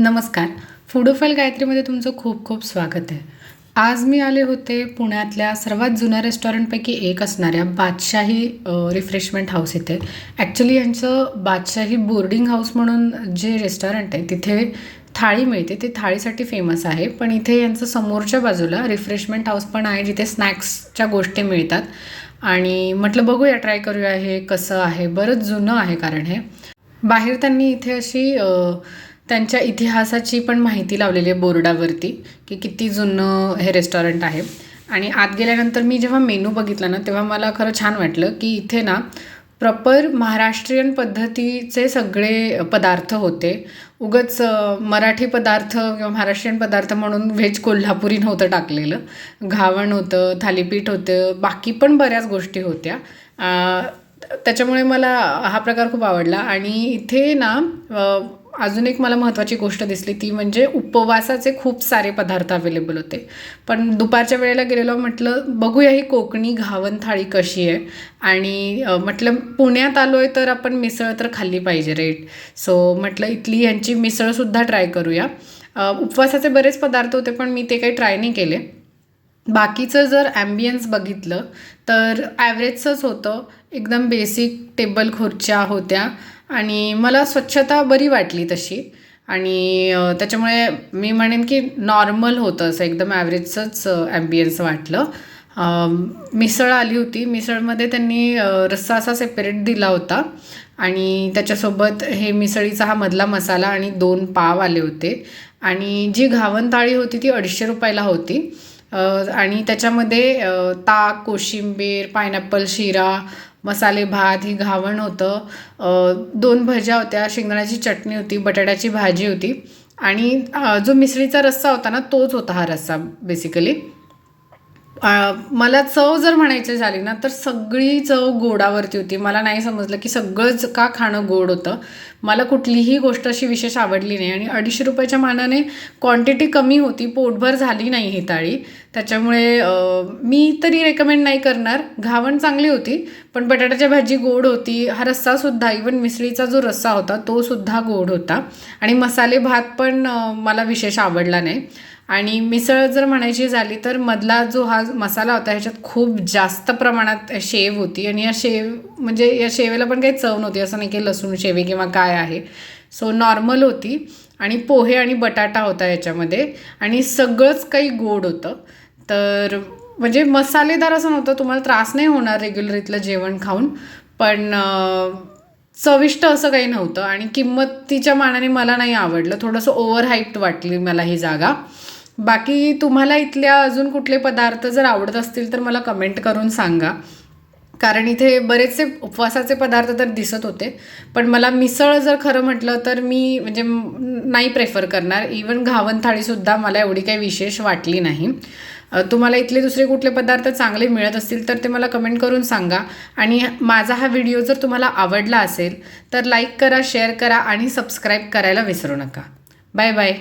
नमस्कार. फुडोफाईल गायत्रीमध्ये तुमचं खूप खूप स्वागत आहे. आज मी आले होते पुण्यातल्या सर्वात जुन्या रेस्टॉरंटपैकी एक असणाऱ्या बादशाही रिफ्रेशमेंट हाऊस इथे. ॲक्च्युली यांचं बादशाही बोर्डिंग हाऊस म्हणून जे रेस्टॉरंट आहे तिथे थाळी मिळते. ते थाळीसाठी फेमस आहे. पण इथे यांचं समोरच्या बाजूला रिफ्रेशमेंट हाऊस पण आहे जिथे स्नॅक्सच्या गोष्टी मिळतात. आणि म्हटलं बघूया ट्राय करूया हे कसं आहे? बरंच जुनं आहे कारण हे. बाहेर त्यांनी इथे अशी त्यांच्या इतिहासाची पण माहिती लावलेली आहे बोर्डावरती की किती जुनं हे रेस्टॉरंट आहे. आणि आत गेल्यानंतर मी जेव्हा मेनू बघितला ना तेव्हा मला खरं छान वाटलं की इथे ना प्रॉपर महाराष्ट्रीयन पद्धतीचे सगळे पदार्थ होते. उगच मराठी पदार्थ किंवा महाराष्ट्रीयन पदार्थ म्हणून व्हेज कोल्हापुरी नव्हतं टाकलेलं. घावण होतं थालीपीठ होतं बाकी पण बऱ्याच गोष्टी होत्या. त्याच्यामुळे मला हा प्रकार खूप आवडला. आणि इथे ना अजून एक मला महत्त्वाची गोष्ट दिसली ती म्हणजे उपवासाचे खूप सारे पदार्थ अवेलेबल होते. पण दुपारच्या वेळेला गेलेलो म्हटलं बघूया ही कोकणी घावन थाळी कशी आहे. आणि म्हटलं पुण्यात आलो आहे तर आपण मिसळ तर खाल्ली पाहिजे रेट सो म्हटलं इथली यांची मिसळसुद्धा ट्राय करूया. उपवासाचे बरेच पदार्थ होते पण मी ते काही ट्राय नाही केले. बाकीचं जर ॲम्बियन्स बघितलं तर ॲव्हरेजचंच होतं. एकदम बेसिक टेबल खुर्च्या होत्या. आणि मला स्वच्छता बरी वाटली तशी. आणि त्याच्यामुळे मी म्हणेन की नॉर्मल होतं असं. एकदम ॲव्हरेजचंच ॲम्बियन्स वाटलं. मिसळ आली होती. मिसळमध्ये त्यांनी रस्सा असा सेपरेट दिला होता. आणि त्याच्यासोबत हे मिसळीचा हा मधला मसाला आणि दोन पाव आले होते. आणि जी घावन थाळी होती ती अडीचशे रुपयाला होती. आणि त्याच्यामध्ये ताक कोशिंबीर पायनॅपल शिरा मसाले भात ही घावण होतं. दोन भज्या होत्या. शेंगदाण्याची चटणी होती बटाट्याची भाजी होती. आणि जो मिसळीचा रस्सा होता ना तोच होता हा रस्सा बेसिकली मला चव जर म्हणायची झाली ना तर सगळी चव गोडावरती होती. मला नाही समजलं की सगळंच का खाणं गोड होतं. मला कुठलीही गोष्ट अशी विशेष आवडली नाही. आणि अडीचशे रुपयाच्या मानाने क्वांटिटी कमी होती पोटभर झाली नाही ही ताळी त्याच्यामुळे मी तरी रेकमेंड नाही करणार. घावण चांगली होती पण बटाट्याची भाजी गोड होती. हा रस्सासुद्धा इवन मिसळीचा जो रस्सा होता तोसुद्धा गोड होता. आणि मसाले भात पण मला विशेष आवडला नाही. आणि मिसळ जर म्हणायची झाली तर मधला जो हा मसाला होता ह्याच्यात खूप जास्त प्रमाणात शेव होती. आणि या शेव म्हणजे या शेवेला पण काही चव नव्हती असं नाही की लसूण शेवे किंवा काय आहे. सो नॉर्मल होती. आणि पोहे आणि बटाटा होता याच्यामध्ये. आणि सगळंच काही गोड होतं. तर म्हणजे मसालेदार असं नव्हतं. तुम्हाला त्रास नाही होणार रेग्युलर इथलं जेवण खाऊन. पण चविष्ट असं काही नव्हतं. आणि किंमतीच्या मानाने मला नाही आवडलं. थोडंसं ओव्हर हाईट वाटली मला ही जागा. बाकी तुम्हाला इथल्या अजून कुठले पदार्थ जर आवडत असतील तर मला कमेंट करून सांगा. कारण इथे बरेचसे उपवासाचे पदार्थ तर दिसत होते. पण मला मिसळ जर खरं म्हटलं तर मी म्हणजे नाही प्रेफर करणार. इवन घावन थाळीसुद्धा मला एवढी काही विशेष वाटली नाही. तुम्हाला इथले दुसरे कुठले पदार्थ चांगले मिळत असतील तर ते मला कमेंट करून सांगा. आणि माझा हा व्हिडिओ जर तुम्हाला आवडला असेल तर लाईक करा शेअर करा आणि सबस्क्राईब करायला विसरू नका. Bye bye